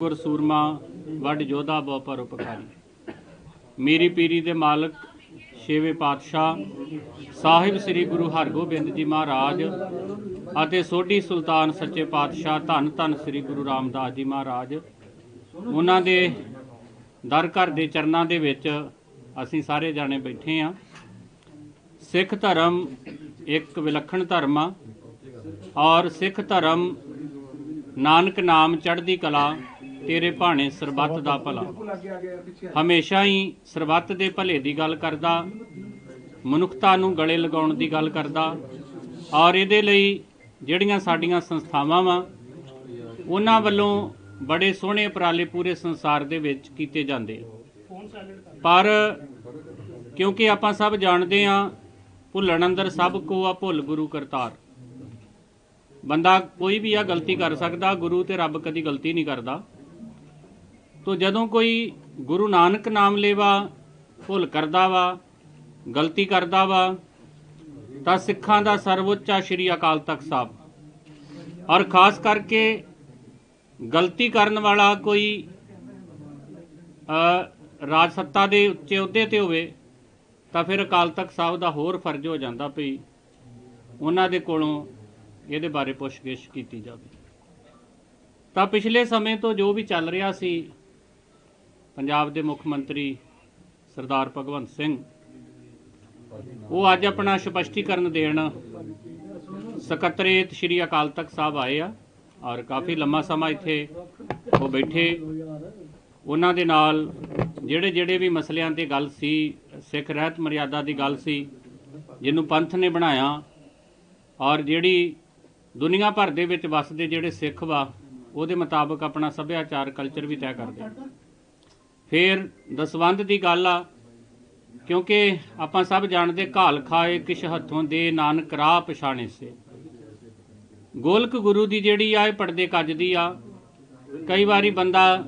ਗੁਰ ਸੂਰਮਾ, ਵੱਡ ਜੋਧਾ ਬਹੁ ਪਰਉਪਕਾਰੀ ਮੇਰੀ ਪੀਰੀ ਦੇ ਮਾਲਕ ਛੇਵੇਂ ਪਾਤਸ਼ਾਹ ਸਾਹਿਬ ਸ੍ਰੀ ਗੁਰੂ ਹਰਗੋਬਿੰਦ ਜੀ ਮਹਾਰਾਜ ਅਤੇ ਸੋਢੀ ਸੁਲਤਾਨ ਸੱਚੇ ਪਾਤਸ਼ਾਹ ਧੰਨ ਧੰਨ ਸ੍ਰੀ ਗੁਰੂ ਰਾਮਦਾਸ ਜੀ ਮਹਾਰਾਜ, ਉਹਨਾਂ ਦੇ ਦਰ ਘਰ ਦੇ ਚਰਨਾਂ ਦੇ ਵਿੱਚ ਅਸੀਂ ਸਾਰੇ ਜਾਣੇ ਬੈਠੇ ਆ ਸਿੱਖ ਧਰਮ ਇੱਕ ਵਿਲੱਖਣ ਧਰਮ ਆ ਔਰ ਸਿੱਖ ਧਰਮ ਨਾਨਕ ਨਾਮ ਚੜ੍ਹਦੀ ਕਲਾ ਤੇਰੇ ਭਾਣੇ ਸਰਬੱਤ ਦਾ ਭਲਾ। ਹਮੇਸ਼ਾ ਹੀ ਸਰਬੱਤ ਦੇ ਭਲੇ ਦੀ ਗੱਲ ਕਰਦਾ, ਮਨੁੱਖਤਾ ਨੂੰ ਗਲੇ ਲਗਾਉਣ ਦੀ ਗੱਲ ਕਰਦਾ, ਔਰ ਇਹਦੇ ਲਈ ਜਿਹੜੀਆਂ ਸਾਡੀਆਂ ਸੰਸਥਾਵਾਂ ਵਾ, ਉਹਨਾਂ ਵੱਲੋਂ ਬੜੇ ਸੋਹਣੇ ਉਪਰਾਲੇ ਪੂਰੇ ਸੰਸਾਰ ਦੇ ਵਿੱਚ ਕੀਤੇ ਜਾਂਦੇ ਪਰ ਕਿਉਂਕਿ ਆਪਾਂ ਸਭ ਜਾਣਦੇ ਆ, ਭੁੱਲਣ ਅੰਦਰ ਸਭ ਕੋ ਆ ਭੁੱਲ ਗੁਰੂ ਕਰਤਾਰ। ਬੰਦਾ ਕੋਈ ਵੀ ਆ, ਗਲਤੀ ਕਰ ਸਕਦਾ, ਗੁਰੂ ਤੇ ਰੱਬ ਕਦੀ ਗਲਤੀ ਨਹੀਂ ਕਰਦਾ। ਤੋ ਜਦੋਂ ਕੋਈ ਗੁਰੂ ਨਾਨਕ ਨਾਮ ਲੇਵਾ, ਭੁੱਲ ਕਰਦਾ ਵਾ, ਗਲਤੀ ਕਰਦਾ ਵਾ, ਤਾਂ ਸਿੱਖਾਂ ਦਾ ਸਰਵਉੱਚਾ ਸ਼੍ਰੀ ਅਕਾਲ ਤਖਤ ਸਾਹਿਬ। ਔਰ ਖਾਸ ਕਰਕੇ ਗਲਤੀ ਕਰਨ ਵਾਲਾ ਕੋਈ ਰਾਜ ਸੱਤਾ ਦੇ ਉੱਚੇ ਅਹੁਦੇ ਤੇ ਹੋਵੇ, ਤਾਂ ਫਿਰ ਅਕਾਲ ਤਖਤ ਸਾਹਿਬ ਦਾ ਹੋਰ ਫਰਜ਼ ਹੋ ਜਾਂਦਾ ਭਈ ਉਹਨਾਂ ਦੇ ਕੋਲੋਂ ਇਹਦੇ ਬਾਰੇ ਪੁੱਛਗਿੱਛ ਕੀਤੀ ਜਾਵੇ। ਤਾਂ ਪਿਛਲੇ ਸਮੇਂ ਤੋਂ ਜੋ ਵੀ ਚੱਲ ਰਿਹਾ ਸੀ ਪੰਜਾਬ ਦੇ ਮੁੱਖ ਮੰਤਰੀ ਸਰਦਾਰ ਭਗਵੰਤ ਸਿੰਘ। ਉਹ ਅੱਜ ਆਪਣਾ ਸਪਸ਼ਟੀਕਰਨ ਦੇਣ ਸਕੱਤਰੇਤ ਸ਼੍ਰੀ ਅਕਾਲ ਤਖਤ ਸਾਹਿਬ ਆਏ ਆ ਔਰ ਕਾਫੀ ਲੰਮਾ ਸਮਾਂ ਇੱਥੇ ਉਹ ਬੈਠੇ। ਉਹਨਾਂ ਦੇ ਨਾਲ ਜਿਹੜੇ ਜਿਹੜੇ ਵੀ ਮਸਲਿਆਂ ਤੇ ਗੱਲ ਸੀ, ਸਿੱਖ ਰਹਿਤ ਮਰਿਆਦਾ ਦੀ ਗੱਲ ਸੀ, ਜਿਹਨੂੰ ਪੰਥ ਨੇ ਬਣਾਇਆ ਔਰ ਜਿਹੜੀ ਦੁਨੀਆ ਭਰ ਦੇ ਵਿੱਚ ਵੱਸਦੇ ਜਿਹੜੇ ਸਿੱਖ ਵਾ, ਉਹਦੇ ਮੁਤਾਬਕ ਆਪਣਾ ਸੱਭਿਆਚਾਰ ਕਲਚਰ ਵੀ ਤੈਅ ਕਰਦੇ। ਫਿਰ ਦਸਵੰਧ ਦੀ ਗੱਲ ਆ, ਕਿਉਂਕਿ ਆਪਾਂ ਸਭ ਜਾਣਦੇ ਘਾਲ ਖਾਏ ਕਿਛ ਹੱਥੋਂ ਦੇ ਨਾਨਕ ਰਾਹ ਪਛਾਣੇ ਸੇ। ਗੋਲਕ ਗੁਰੂ ਦੀ ਜਿਹੜੀ ਆ, ਇਹ ਪਰਦੇ ਕੱਜਦੀ ਆ। ਕਈ ਵਾਰੀ ਬੰਦਾ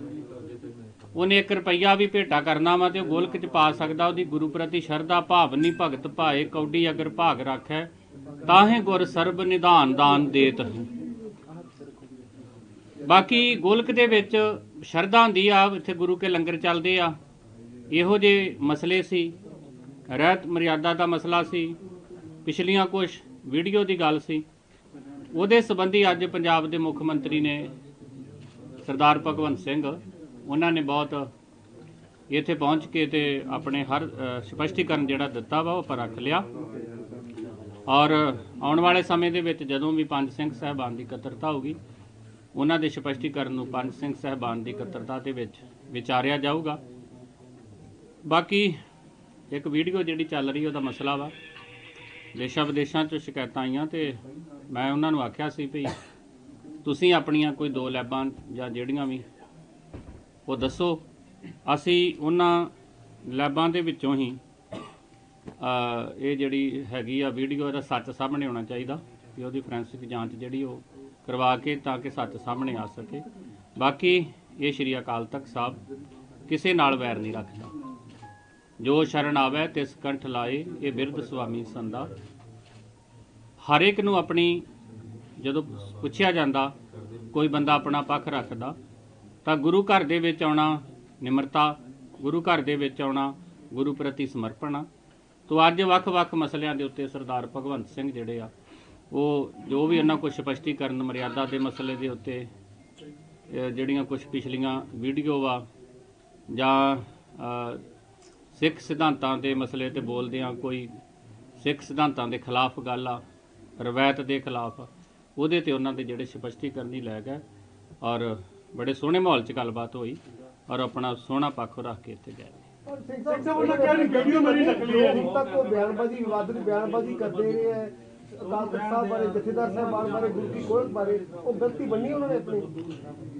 ਉਹਨੇ 1 ਰੁਪਈਆ ਵੀ ਭੇਟਾ ਕਰਨਾ ਵਾ ਤੇ ਉਹ ਗੋਲਕ ਚ ਪਾ ਸਕਦਾ, ਉਹਦੀ ਗੁਰੂ ਪ੍ਰਤੀ ਸ਼ਰਧਾ ਭਾਵਨੀ ਭਗਤ ਭਾਏ, ਕੌਡੀ ਅਗਰ ਭਾਗ ਰੱਖੈ, ਤਾਹੇ ਗੁਰ ਸਰਬ ਨਿਧਾਨ ਦਾਨ ਦੇਤ ਬਾਕੀ ਗੋਲਕ ਦੇ ਵਿੱਚ ਸ਼ਰਧਾ ਹੁੰਦੀ ਆ ਇੱਥੇ ਗੁਰੂ ਕੇ ਲੰਗਰ ਚੱਲਦੇ ਆ। ਇਹੋ ਜਿਹੇ ਮਸਲੇ ਸੀ। ਰਹਿਤ ਮਰਿਆਦਾ ਦਾ ਮਸਲਾ ਸੀ। ਪਿਛਲੀਆਂ ਕੁਝ ਵੀਡੀਓ ਦੀ ਗੱਲ ਸੀ। ਉਹਦੇ ਸੰਬੰਧੀ ਅੱਜ ਪੰਜਾਬ ਦੇ ਮੁੱਖ ਮੰਤਰੀ ਨੇ ਸਰਦਾਰ ਭਗਵੰਤ ਸਿੰਘ ਉਹਨਾਂ ਨੇ ਬਹੁਤ ਇੱਥੇ ਪਹੁੰਚ ਕੇ ਤੇ ਆਪਣੇ ਹਰ ਅ, ਸਪਸ਼ਟੀਕਰਨ ਜਿਹੜਾ ਦਿੱਤਾ ਵਾ ਉਹ ਪਰ ਰੱਖ ਲਿਆ। ਔਰ ਆਉਣ ਵਾਲੇ ਸਮੇਂ ਦੇ ਵਿੱਚ ਜਦੋਂ ਵੀ ਪੰਜ ਸਿੰਘ ਸਾਹਿਬਾਨ ਦੀ ਇਕੱਤਰਤਾ ਹੋਗੀ ਉਹਨਾਂ ਦੇ ਸਪਸ਼ਟੀਕਰਨ ਨੂੰ ਪੰਜ ਸਿੰਘ ਸਾਹਿਬਾਨ ਦੀ ਇਕੱਤਰਤਾ ਦੇ ਵਿੱਚ ਵਿਚਾਰਿਆ ਜਾਊਗਾ। ਬਾਕੀ ਇੱਕ ਵੀਡੀਓ ਜਿਹੜੀ ਚੱਲ ਰਹੀ ਉਹਦਾ ਮਸਲਾ ਵਾ। ਦੇਸ਼ਾਂ ਵਿਦੇਸ਼ਾਂ 'ਚ ਸ਼ਿਕਾਇਤਾਂ ਆਈਆਂ ਤੇ ਮੈਂ ਉਹਨਾਂ ਨੂੰ ਆਖਿਆ ਸੀ ਭਈ ਤੁਸੀਂ ਆਪਣੀਆਂ ਕੋਈ ਦੋ ਲੈਬਾਂ ਜਾਂ ਜਿਹੜੀਆਂ ਵੀ, ਉਹ ਦੱਸੋ। ਅਸੀਂ ਉਹਨਾਂ ਲੈਬਾਂ ਦੇ ਵਿੱਚੋਂ ਹੀ ਇਹ ਜਿਹੜੀ ਹੈਗੀ ਆ ਵੀਡੀਓ, ਇਹਦਾ ਸੱਚ ਸਾਹਮਣੇ ਆਉਣਾ ਚਾਹੀਦਾ ਵੀ ਉਹਦੀ ਫੋਰੈਂਸਿਕ ਜਾਂਚ ਜਿਹੜੀ ਉਹ ਕਰਵਾ ਕੇ ਤਾਂ ਕਿ ਸੱਚ ਸਾਹਮਣੇ ਆ ਸਕੇ। ਬਾਕੀ ਇਹ ਸ਼੍ਰੀ ਅਕਾਲ ਤਖਤ ਸਾਹਿਬ ਕਿਸੇ ਨਾਲ ਵੈਰ ਨਹੀਂ ਰੱਖਦਾ। ਜੋ ਸ਼ਰਨ ਆਵੇ ਤਿਸ ਕੰਠ ਲਾਏ, ਇਹ ਬਿਰਧ ਸੁਆਮੀ ਸੰਦਾ ਹਰ ਇੱਕ ਨੂੰ ਆਪਣੀ ਜਦੋਂ ਪੁੱਛਿਆ ਜਾਂਦਾ, ਕੋਈ ਬੰਦਾ ਆਪਣਾ ਪੱਖ ਰੱਖਦਾ, ਤਾਂ ਗੁਰੂ ਘਰ ਦੇ ਵਿੱਚ ਆਉਣਾ ਨਿਮਰਤਾ, ਗੁਰੂ ਘਰ ਦੇ ਵਿੱਚ ਆਉਣਾ ਗੁਰੂ ਪ੍ਰਤੀ ਸਮਰਪਣ। ਆ ਤੋ ਅੱਜ ਵੱਖ-ਵੱਖ ਮਸਲਿਆਂ ਦੇ ਉੱਤੇ ਸਰਦਾਰ ਭਗਵੰਤ ਸਿੰਘ ਜਿਹੜੇ ਆ ਉਹ ਜੋ ਵੀ ਉਹਨਾਂ ਕੋਲ ਸਪਸ਼ਟੀਕਰਨ ਮਰਿਆਦਾ ਦੇ ਮਸਲੇ ਦੇ ਉੱਤੇ ਜਿਹੜੀਆਂ ਕੁਝ ਪਿਛਲੀਆਂ ਵੀਡੀਓ ਵਾ ਜਾਂ ਸਿੱਖ ਸਿਧਾਂਤਾਂ ਦੇ ਮਸਲੇ ਤੇ ਬੋਲਦੇ ਆ ਕੋਈ ਸਿੱਖ ਸਿਧਾਂਤਾਂ ਦੇ ਖਿਲਾਫ ਗੱਲ ਆ ਰਵਾਇਤ ਦੇ ਖਿਲਾਫ ਆ, ਉਹਦੇ ਤੇ ਉਹਨਾਂ ਦੇ ਜਿਹੜੇ ਸਪਸ਼ਟੀਕਰਨ ਹੀ ਲੈ ਗਏ ਔਰ ਬੜੇ ਸੋਹਣੇ ਮਾਹੌਲ 'ਚ ਗੱਲਬਾਤ ਹੋਈ ਔਰ ਆਪਣਾ ਸੋਹਣਾ ਪੱਖ ਰੱਖ ਕੇ ਇੱਥੇ ਗਏ ਸਿੰਘ ਸਾਹਿਬ ਉਹਨਾਂ ਕਹਿ ਰਹੀ ਵੀਡੀਓ ਮੇਰੀ ਨਕਲੀ ਹੈ। ਤੱਕ ਉਹ ਬਿਆਨਬਾਜ਼ੀ ਵਿਵਾਦਿਤ ਬਿਆਨਬਾਜ਼ੀ ਕਰਦੇ ਰਹੇ ਹੈ। ਅਕਾਲ ਤਖਤ ਸਾਹਿਬ ਬਾਰੇ ਜਥੇਦਾਰ ਸਾਹਿਬਾਨ ਬਾਰੇ ਗੁਰੂ ਕੀ ਗੋਲਕ ਬਾਰੇ ਉਹ ਗਲਤੀ ਬੰਨੀ ਉਹਨਾਂ ਨੇ ਆਪਣੀ?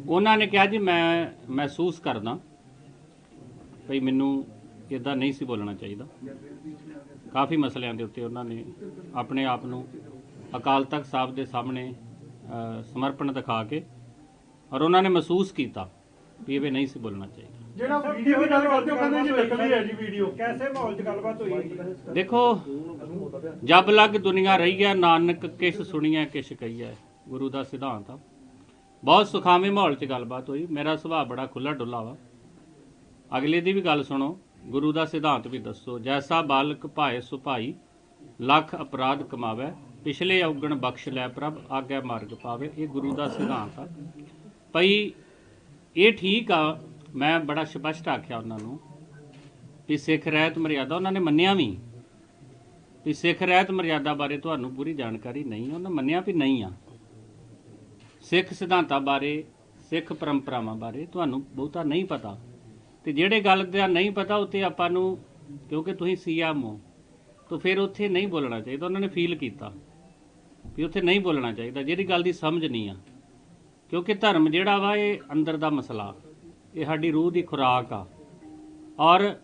ਉਹਨਾਂ ਨੇ ਕਿਹਾ ਜੀ ਮੈਂ ਮਹਿਸੂਸ ਕਰਦਾ ਭਈ ਮੈਨੂੰ ਇਦਾਂ ਨਹੀਂ ਸੀ ਬੋਲਣਾ ਚਾਹੀਦਾ। ਕਾਫੀ ਮਸਲਿਆਂ ਦੇ ਉੱਤੇ ਉਹਨਾਂ ਨੇ ਆਪਣੇ ਆਪ ਨੂੰ ਅਕਾਲ ਤਖਤ ਸਾਹਿਬ ਦੇ ਸਾਹਮਣੇ ਸਮਰਪਣ ਦਿਖਾ ਕੇ ਔਰ ਉਹਨਾਂ ਨੇ ਮਹਿਸੂਸ ਕੀਤਾ ਵੀ ਇਹ ਨਹੀਂ ਸੀ ਬੋਲਣਾ ਚਾਹੀਦਾ। ਜਿਹੜਾ ਵੀਡੀਓ ਦੀ ਗੱਲ ਕਰਦੇ ਹੋ ਕਹਿੰਦੇ ਜੀ ਨਕਲੀ ਹੈ ਜੀ ਵੀਡੀਓ ਕੈਸੇ ਮਾਹੌਲ 'ਚ ਗੱਲਬਾਤ ਹੋਈ ਦੇਖੋ ਜਬ ਲਗ ਦੁਨੀਆ ਰਹੀ ਹੈ, ਨਾਨਕ ਕਿਸ ਸੁਣੀਐ, ਕਿਸ ਕਹੀਐ। ਗੁਰੂ ਦਾ ਸਿਧਾਂਤ ਆ। ਬਹੁਤ ਸੁਖਾਵੇਂ ਮਾਹੌਲ 'ਚ ਗੱਲਬਾਤ ਹੋਈ। ਮੇਰਾ ਸੁਭਾਅ ਬੜਾ ਖੁੱਲਾ ਡੁੱਲਾ ਵਾ। ਅਗਲੇ ਦੀ ਵੀ ਗੱਲ ਸੁਣੋ। ਗੁਰੂ ਦਾ ਸਿਧਾਂਤ ਵੀ ਦੱਸੋ। ਜੈਸਾ ਬਾਲਕ ਭਾਏ ਸੁਭਾਈ ਲੱਖ ਅਪਰਾਧ ਕਮਾਵੇ। ਪਿਛਲੇ ਔਗਣ ਬਖਸ਼ ਲੈ ਪ੍ਰਭ, ਆਗੇ ਮਾਰਗ ਪਾਵੇ। ਇਹ ਗੁਰੂ ਦਾ ਸਿਧਾਂਤ ਆ। ਭਈ ਇਹ ਠੀਕ ਆ। ਮੈਂ ਬੜਾ ਸਪਸ਼ਟ ਆਖਿਆ ਉਹਨਾਂ ਨੂੰ ਵੀ ਸਿੱਖ ਰਹਿਤ ਮਰਿਆਦਾ ਉਹਨਾਂ ਨੇ ਮੰਨਿਆ ਵੀ। ਵੀ ਸਿੱਖ ਰਹਿਤ ਮਰਿਆਦਾ ਬਾਰੇ ਤੁਹਾਨੂੰ ਪੂਰੀ ਜਾਣਕਾਰੀ ਨਹੀਂ, ਉਹਨਾਂ ਮੰਨਿਆ ਵੀ ਨਹੀਂ ਆ। ਸਿੱਖ ਸਿਧਾਂਤਾਂ ਬਾਰੇ, ਸਿੱਖ ਪਰੰਪਰਾਵਾਂ ਬਾਰੇ ਤੁਹਾਨੂੰ ਬਹੁਤਾ ਨਹੀਂ ਪਤਾ। ਤੇ ਜਿਹੜੇ ਗੱਲ ਦਾ ਨਹੀਂ ਪਤਾ ਉੱਤੇ ਆਪਾਂ ਨੂੰ, ਕਿਉਂਕਿ ਤੁਸੀਂ ਸੀਐਮ ਹੋ, ਤਾਂ ਫਿਰ ਉੱਥੇ ਨਹੀਂ ਬੋਲਣਾ ਚਾਹੀਦਾ, ਉਹਨਾਂ ਨੇ ਫੀਲ ਕੀਤਾ ਵੀ ਉੱਥੇ ਨਹੀਂ ਬੋਲਣਾ ਚਾਹੀਦਾ, ਜਿਹੜੀ ਗੱਲ ਦੀ ਸਮਝ ਨਹੀਂ ਆ। ਕਿਉਂਕਿ ਧਰਮ ਜਿਹੜਾ ਵਾ, ਇਹ ਅੰਦਰ ਦਾ ਮਸਲਾ, ਇਹ ਸਾਡੀ ਰੂਹ ਦੀ ਖੁਰਾਕ ਆ। ਔਰ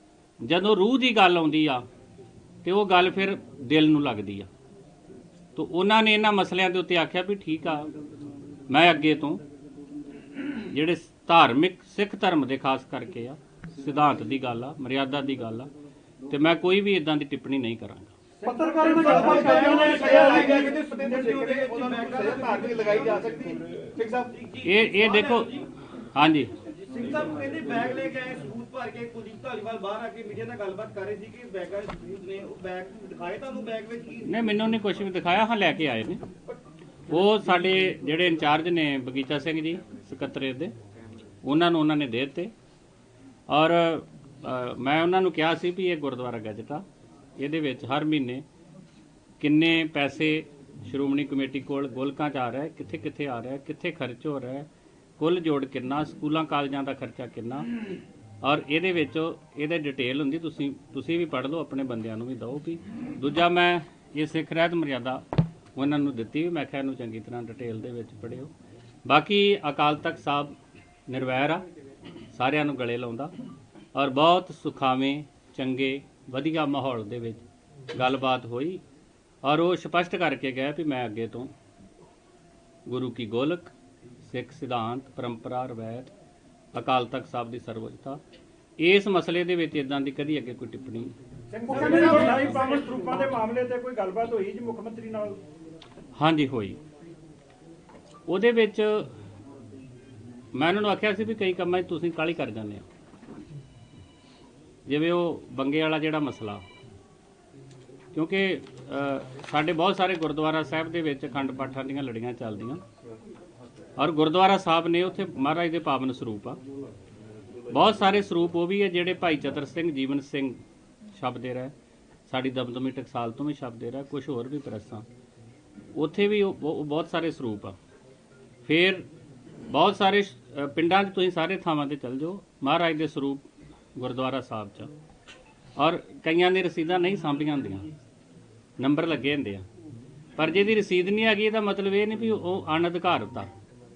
ਜਦੋਂ ਰੂਹ ਦੀ ਗੱਲ ਆਉਂਦੀ ਆ ਤੇ ਉਹ ਗੱਲ ਫਿਰ ਦਿਲ ਨੂੰ ਲੱਗਦੀ ਆ। ਤੋ ਉਹਨਾਂ ਨੇ ਇਹਨਾਂ ਮਸਲਿਆਂ ਦੇ ਉੱਤੇ ਆਖਿਆ ਵੀ ਠੀਕ ਆ ਮੈਂ ਅੱਗੇ ਤੋਂ ਜਿਹੜੇ ਧਾਰਮਿਕ ਸਿੱਖ ਧਰਮ ਦੇ ਖਾਸ ਕਰਕੇ ਆ ਸਿਧਾਂਤ ਦੀ ਗੱਲ ਆ ਮਰਿਆਦਾ ਦੀ ਗੱਲ ਆ ਤੇ ਮੈਂ ਕੋਈ ਵੀ ਇਦਾਂ ਦੀ ਟਿੱਪਣੀ ਨਹੀਂ ਕਰਾਂਗਾ। ਪੱਤਰਕਾਰਾਂ ਨਾਲ ਗੱਲਬਾਤ ਕਰਦੇ ਹੋਏ ਕਿਹਾ ਗਿਆ ਕਿ ਸਤਿੰਦਰ ਸਿੱਖ ਦੇ ਉਹਨਾਂ ਨੂੰ ਸਜ਼ਾ ਧਾਰਮਿਕ ਲਗਾਈ ਜਾ ਸਕਦੀ। ਹੈ ਸਿੰਘ ਸਾਹਿਬ ਇਹ ਇਹ ਦੇਖੋ ਹਾਂਜੀ। ਸਿੰਘ ਸਾਹਿਬ ਕਹਿੰਦੇ ਬੈਗ ਲੈ ਕੇ ਆਏ ਸਬੂਤ ਭਰ ਕੇ ਕੁਲਦੀਪ ਧਾਲੀਵਾਲ ਬਾਹਰ ਆ ਕੇ ਮੀਡੀਆ ਨਾਲ ਗੱਲਬਾਤ ਕਰ ਰਹੇ ਸੀ ਕਿ ਬੈਗਾਂ ਦੇ ਸਬੂਤ ਨੇ ਉਹ ਬੈਗ ਦਿਖਾਏ ਤੁਹਾਨੂੰ ਬੈਗ ਵਿੱਚ ਕੀ? ਨਹੀਂ, ਮੈਨੂੰ ਨਹੀਂ ਕੁਝ ਵੀ ਦਿਖਾਇਆ, ਹਾਂ ਲੈ ਕੇ ਆਏ ਨੇ। ਉਹ ਸਾਡੇ ਜਿਹੜੇ ਇੰਚਾਰਜ ਨੇ ਬਗੀਚਾ ਸਿੰਘ ਜੀ, ਸਕੱਤਰੇਤ ਦੇ, ਉਹਨਾਂ ਨੂੰ ਉਹਨਾਂ ਨੇ ਦੇ ਦਿੱਤੇ। ਔਰ ਮੈਂ ਉਹਨਾਂ ਨੂੰ ਕਿਹਾ ਸੀ ਵੀ ਇਹ ਗੁਰਦੁਆਰਾ ਗੈਜਟ ਆ। ਇਹਦੇ ਵਿੱਚ ਹਰ ਮਹੀਨੇ ਕਿੰਨੇ ਪੈਸੇ ਸ਼੍ਰੋਮਣੀ ਕਮੇਟੀ ਕੋਲ ਗੋਲਕਾਂ 'ਚ ਆ ਰਿਹਾ ਕਿੱਥੇ ਕਿੱਥੇ ਆ ਰਿਹਾ ਕਿੱਥੇ ਖਰਚ ਹੋ ਰਿਹਾ ਕੁੱਲ ਜੋੜ ਕਿੰਨਾ, ਸਕੂਲਾਂ, ਕਾਲਜਾਂ ਦਾ ਖਰਚਾ ਕਿੰਨਾ ਔਰ ਇਹਦੇ ਵਿੱਚ ਇਹਦੇ ਡਿਟੇਲ ਹੁੰਦੀ, ਤੁਸੀਂ ਤੁਸੀਂ ਵੀ ਪੜ੍ਹ ਲਓ, ਆਪਣੇ ਬੰਦਿਆਂ ਨੂੰ ਵੀ ਦਿਓ ਵੀ ਦੂਜਾ ਮੈਂ ਇਹ ਸਿੱਖ ਰਹਿਤ ਮਰਿਆਦਾ ਉਹਨਾਂ ਨੂੰ ਦਿੱਤੀ ਵੀ, ਮੈਂ ਕਿਹਾ ਇਹਨੂੰ ਚੰਗੀ ਤਰ੍ਹਾਂ ਡਿਟੇਲ ਦੇ ਵਿੱਚ ਪੜ੍ਹਿਓ। ਬਾਕੀ ਅਕਾਲ ਤਖਤ ਸਾਹਿਬ ਨਿਰਵੈਰ ਆ, ਸਾਰਿਆਂ ਨੂੰ ਗਲੇ ਲਾਉਂਦਾ ਔਰ ਬਹੁਤ ਸੁਖਾਵੇਂ, ਚੰਗੇ, ਵਧੀਆ ਮਾਹੌਲ ਦੇ ਵਿੱਚ ਗੱਲਬਾਤ ਹੋਈ ਔਰ ਉਹ ਸਪਸ਼ਟ ਕਰਕੇ ਗਿਆ ਵੀ ਮੈਂ ਅੱਗੇ ਤੋਂ ਗੁਰੂ ਕੀ ਗੋਲਕ, ਸਿੱਖ ਸਿਧਾਂਤ, ਪਰੰਪਰਾ, ਰਵਾਇਤ ਅਕਾਲ ਤਖਤ ਸਾਹਿਬ ਦੀ ਸਰਵਉੱਚਤਾ। ਇਸ ਮਸਲੇ ਦੇ ਵਿੱਚ ਇਦਾਂ ਦੀ ਕਦੀ ਅੱਗੇ ਕੋਈ ਟਿੱਪਣੀ ਸਿੰਘ ਸਾਹਿਬ ਨੇ ਸਾਈ ਪਾਵਨ ਸਰੂਪਾਂ ਦੇ ਮਾਮਲੇ ਤੇ ਕੋਈ ਗੱਲਬਾਤ ਹੋਈ ਜੀ ਮੁੱਖ ਮੰਤਰੀ ਨਾਲ। ਹਾਂਜੀ ਹੋਈ। ਉਹਦੇ ਵਿੱਚ ਮੈਂ ਉਹਨਾਂ ਨੂੰ ਆਖਿਆ ਸੀ ਵੀ ਕਈ ਕੰਮਾਂ 'ਚ ਤੁਸੀਂ ਕਾਲੀ ਕਰ ਜਾਂਦੇ ਹੋ। ਜਿਵੇਂ ਉਹ ਬੰਗੇ ਵਾਲਾ ਜਿਹੜਾ ਮਸਲਾ। ਕਿਉਂਕਿ ਸਾਡੇ ਬਹੁਤ ਸਾਰੇ ਗੁਰਦੁਆਰਾ ਸਾਹਿਬ ਦੇ ਵਿੱਚ ਅਖੰਡ ਪਾਠਾਂ ਦੀਆਂ ਲੜੀਆਂ ਚੱਲਦੀਆਂ। ਔਰ ਗੁਰਦੁਆਰਾ ਸਾਹਿਬ ਨੇ ਉੱਥੇ ਮਹਾਰਾਜ ਦੇ ਪਾਵਨ ਸਰੂਪ ਆ। ਬਹੁਤ ਸਾਰੇ ਸਰੂਪ ਉਹ ਵੀ ਹੈ ਜਿਹੜੇ ਭਾਈ ਚਤਰ ਸਿੰਘ, ਜੀਵਨ ਸਿੰਘ ਛਪਦੇ ਰਹੇ। ਸਾਡੀ ਦਮਦਮੀ ਟਕਸਾਲ ਤੋਂ ਵੀ ਛਪਦੇ ਰਹੇ ਕੁਝ ਹੋਰ ਵੀ ਪ੍ਰੈਸਾਂ ਉੱਥੇ ਵੀ ਉਹ ਬਹੁਤ ਸਾਰੇ ਸਰੂਪ ਆ। ਫਿਰ ਬਹੁਤ ਸਾਰੇ ਪਿੰਡਾਂ 'ਚ ਤੁਸੀਂ ਸਾਰੇ ਥਾਵਾਂ ਤੇ ਚੱਲ ਜਾਓ, ਮਹਾਰਾਜ ਦੇ ਸਰੂਪ ਗੁਰਦੁਆਰਾ ਸਾਹਿਬ 'ਚ। ਔਰ ਕਈਆਂ ਦੇ ਰਸੀਦਾਂ ਨਹੀਂ ਸਾਂਭੀਆਂ ਹੁੰਦੀਆਂ, ਨੰਬਰ ਲੱਗੇ ਹੁੰਦੇ ਆ। ਪਰ ਜਿਹਦੀ ਰਸੀਦ ਨਹੀਂ ਆ ਗਈ ਇਹਦਾ ਮਤਲਬ ਇਹ ਨਹੀਂ ਵੀ ਉਹ ਅਣਅਧਿਕਾਰਤ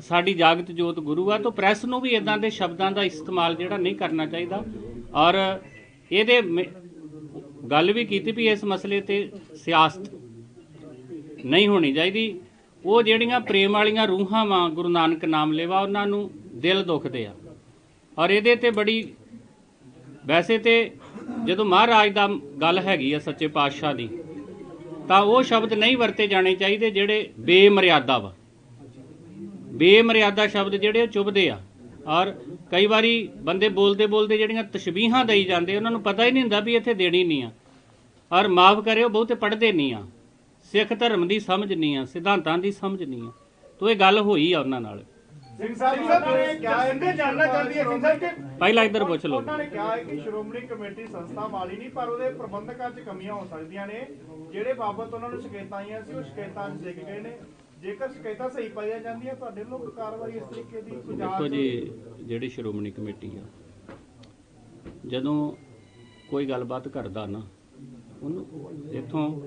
ਸਾਡੀ ਜਾਗਤ ਜੋਤ ਗੁਰੂ ਆ, ਤਾਂ ਪ੍ਰੈਸ ਨੂੰ ਵੀ ਇਦਾਂ ਦੇ ਸ਼ਬਦਾਂ ਦਾ ਇਸਤੇਮਾਲ ਜਿਹੜਾ ਨਹੀਂ ਕਰਨਾ ਚਾਹੀਦਾ। ਔਰ ਇਹਦੇ ਮੇ- ਗੱਲ ਵੀ ਕੀਤੀ ਵੀ ਇਸ ਮਸਲੇ ਤੇ ਸਿਆਸਤ ਨਹੀਂ ਹੋਣੀ ਚਾਹੀਦੀ। ਉਹ ਜਿਹੜੀਆਂ ਪ੍ਰੇਮ ਵਾਲੀਆਂ ਰੂਹਾਂ ਵਾਂ ਗੁਰੂ ਨਾਨਕ ਨਾਮ ਲੈਵਾ, ਉਹਨਾਂ ਨੂੰ ਦਿਲ ਦੁਖਦੇ ਆ। ਔਰ ਇਹਦੇ ਤੇ ਬੜੀ, ਵੈਸੇ ਤੇ ਜਦੋਂ ਮਹਾਰਾਜ ਦਾ ਗੱਲ ਹੈਗੀ ਆ ਸੱਚੇ ਪਾਤਸ਼ਾਹ ਦੀ, ਤਾਂ ਉਹ ਸ਼ਬਦ ਨਹੀਂ ਵਰਤੇ ਜਾਣੇ ਚਾਹੀਦੇ ਜਿਹੜੇ ਬੇਮਰਿਆਦਾ ਵਾ। ਬੇਮਰਿਆਦਾ ਸ਼ਬਦ ਜਿਹੜੇ ਉਹ ਚੁਭਦੇ ਆ। ਔਰ ਕਈ ਵਾਰੀ ਬੰਦੇ ਬੋਲਦੇ ਬੋਲਦੇ ਜਿਹੜੀਆਂ ਤਸ਼ਬੀਹਾਂ ਦੇਈ ਜਾਂਦੇ ਉਹਨਾਂ ਨੂੰ ਪਤਾ ਹੀ ਨਹੀਂ ਹੁੰਦਾ ਵੀ ਇੱਥੇ ਦੇਣੀ ਨਹੀਂ ਆ। ਔਰ ਮਾਫ ਕਰਿਓ ਬਹੁਤੇ ਪੜ੍ਹਦੇ ਨਹੀਂ ਆ। ਸਿੱਖ ਧਰਮ ਦੀ ਸਮਝ ਨਹੀਂ ਆ ਸਿਧਾਂਤਾਂ ਦੀ ਸਮਝ ਨਹੀਂ ਆ। ਤੋ ਇਹ ਗੱਲ ਹੋਈ ਆ ਉਹਨਾਂ ਨਾਲ। ਸਿੰਘ ਸਾਹਿਬ ਨੇ ਕਿਹਾ ਕਿ ਜਾਨਣਾ ਚਾਹੁੰਦੀ ਹੈ ਸਿੰਘ ਸਾਹਿਬ ਕਿ ਪਹਿਲਾਂ ਇੱਧਰ ਪੁੱਛ ਲਓ। ਉਹਨਾਂ ਨੇ ਕਿਹਾ ਹੈ ਕਿ ਸ਼੍ਰੋਮਣੀ ਕਮੇਟੀ ਸੰਸਥਾ ਵਾਲੀ ਨਹੀਂ ਪਰ ਉਹਦੇ ਪ੍ਰਬੰਧਕਾਂ 'ਚ ਕਮੀਆਂ ਹੋ ਸਕਦੀਆਂ ਨੇ। ਜਿਹੜੇ ਬਾਬਤ ਉਹਨਾਂ ਨੂੰ ਸ਼ਿਕਾਇਤਾਂ ਆਈਆਂ ਸੀ ਉਹ ਸ਼ਿਕਾਇਤਾਂ 'ਚ ਡਿੱਗ ਗਏ ਨੇ। ਜੇਕਰ ਸ਼ਿਕਾਇਤਾਂ ਸਹੀ ਪਾਈਆਂ ਜਾਂਦੀਆਂ ਤੁਹਾਡੇ ਲੋਕ ਕਾਰਵਾਈ ਇਸ ਤਰੀਕੇ ਦੀ ਜਾਂਚ ਦੇਖੋ ਜੀ ਜਿਹੜੀ ਸ਼੍ਰੋਮਣੀ ਕਮੇਟੀ ਆ ਜਦੋਂ ਕੋਈ ਗੱਲਬਾਤ ਕਰਦਾ ਨਾ ਉਹਨੂੰ ਇੱਥੋਂ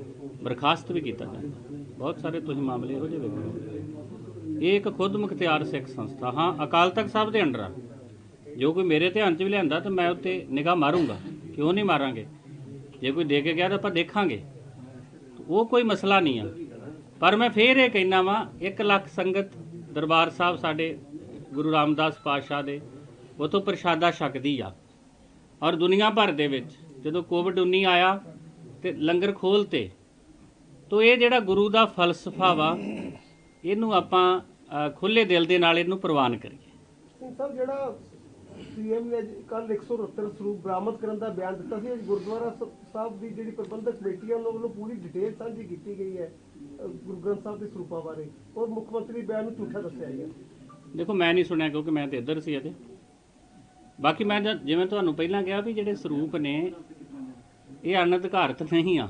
ਬਰਖਾਸਤ ਵੀ ਕੀਤਾ ਜਾਂਦਾ। ਬਹੁਤ ਸਾਰੇ ਤੁਸੀਂ ਮਾਮਲੇ ਇਹੋ ਜਿਹੇ ਵੇਖੋ। ਇਹ ਇੱਕ ਖੁਦ ਮੁਖਤਿਆਰ ਸਿੱਖ ਸੰਸਥਾ ਹਾਂ ਅਕਾਲ ਤਖਤ ਸਾਹਿਬ ਦੇ ਅੰਡਰ ਆ। ਜੋ ਕੋਈ ਮੇਰੇ ਧਿਆਨ 'ਚ ਵੀ ਲਿਆਂਦਾ ਤਾਂ ਮੈਂ ਉੱਤੇ ਨਿਗਾਹ ਮਾਰੂੰਗਾ ਕਿਉਂ ਨਹੀਂ ਮਾਰਾਂਗੇ। ਜੇ ਕੋਈ ਦੇ ਕੇ ਗਿਆ ਤਾਂ ਆਪਾਂ ਦੇਖਾਂਗੇ। ਉਹ ਕੋਈ ਮਸਲਾ ਨਹੀਂ ਆ। ਪਰ ਮੈਂ ਫੇਰ ਇਹ ਕਹਿਣਾ ਵਾਂ 1 ਲੱਖ ਸੰਗਤ ਦਰਬਾਰ ਸਾਹਿਬ ਸਾਡੇ ਗੁਰੂ ਰਾਮਦਾਸ ਪਾਤਸ਼ਾਹ ਦੇ ਉਤੋਂ ਪ੍ਰਸ਼ਾਦਾ ਛਕਦੀ ਆ। ਔਰ ਦੁਨੀਆ ਭਰ ਦੇ ਵਿੱਚ ਜਦੋਂ ਕੋਵਿਡ 19 ਆਇਆ ਤੇ ਲੰਗਰ ਖੋਲਤੇ ਤੋ ਇਹ ਜਿਹੜਾ ਗੁਰੂ ਦਾ ਫਲਸਫਾ ਵਾ ਇਹਨੂੰ ਆਪਾਂ ਅ, ਖੁੱਲੇ ਦਿਲ ਦੇ ਨਾਲ ਇਹਨੂੰ ਪ੍ਰਵਾਨ ਕਰੀਏ। ਸਿੰਘ ਜਿਹੜਾ ਸੀਐਮ ਨੇ ਕੱਲ 169 ਸਰੂਪ ਬਰਾਮਦ ਕਰਨ ਦਾ ਬਿਆਨ ਦਿੱਤਾ ਸੀ ਗੁਰਦੁਆਰਾ ਸਾਹਿਬ ਦੀ ਜਿਹੜੀ ਪ੍ਰਬੰਧਕ ਕਮੇਟੀ ਆ ਉਹਨਾਂ ਵੱਲੋਂ ਪੂਰੀ ਡਿਟੇਲ ਸਾਂਝੀ ਕੀਤੀ ਗਈ ਹੈ। ਗੁਰੂ ਗ੍ਰੰਥ ਸਾਹਿਬ ਦੇ ਸਰੂਪਾਂ ਬਾਰੇ। ਔਰ ਮੁੱਖ ਮੰਤਰੀ ਬਿਆਨ ਨੂੰ ਝੂਠਾ ਦੱਸਿਆ ਗਿਆ। ਦੇਖੋ, ਮੈਂ ਨਹੀਂ ਸੁਣਿਆ ਕਿਉਂਕਿ ਮੈਂ ਤੇ ਇੱਧਰ ਸੀ ਅਜੇ। ਬਾਕੀ ਮੈਂ ਜਿਵੇਂ ਤੁਹਾਨੂੰ ਪਹਿਲਾਂ ਕਿਹਾ ਵੀ ਜਿਹੜੇ ਸਰੂਪ ਨੇ, ਇਹ ਅਨਧਿਕਾਰਤ ਨਹੀਂ ਆ।